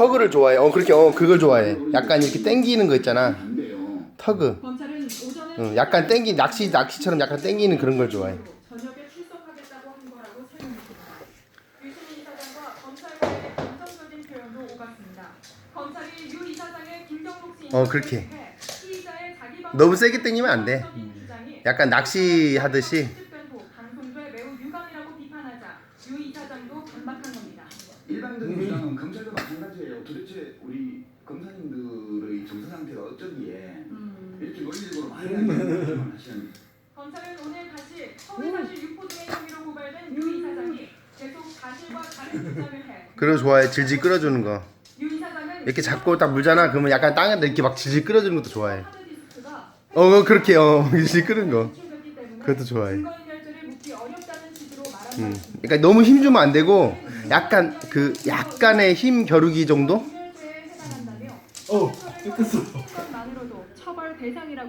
터그를 좋아해. 어 그렇게 어 그걸 좋아해. 약간 이렇게 땡기는 거 있잖아. 터그. 응, 약간 땡기 낚시 낚시처럼 약간 땡기는 그런 걸 좋아해. 어, 그렇게. 너무 세게 땡기면 안 돼. 약간 이사장도 반박한 겁니다. 일반적인 주장은 검찰도 마찬가지예요. 도대체 우리 검사님들의 정서 상태가 어쩌기에 이렇게 논리적으로 안 되는 하시는 검찰은 오늘 다시 허위사실 유포 등의 혐의로 고발된 유 이사장이 계속 사실과 다른 주장을 해. 그걸 좋아해. 질질 끌어주는 거. 유 이사장은 이렇게 잡고 딱 물잖아. 그러면 약간 땅에다 이렇게 막 질질 끌어주는 것도 좋아해. 하드디스크가 어 어, 그렇게 어 질질 끄는 거. 그것도 좋아해. 증거인멸죄를 묻기 어렵다는 취지로 말한 바 음. 그러니까 너무 힘 주면 안 되고 약간 그 약간의 힘 겨루기 정도? 어, 처벌 대상이라고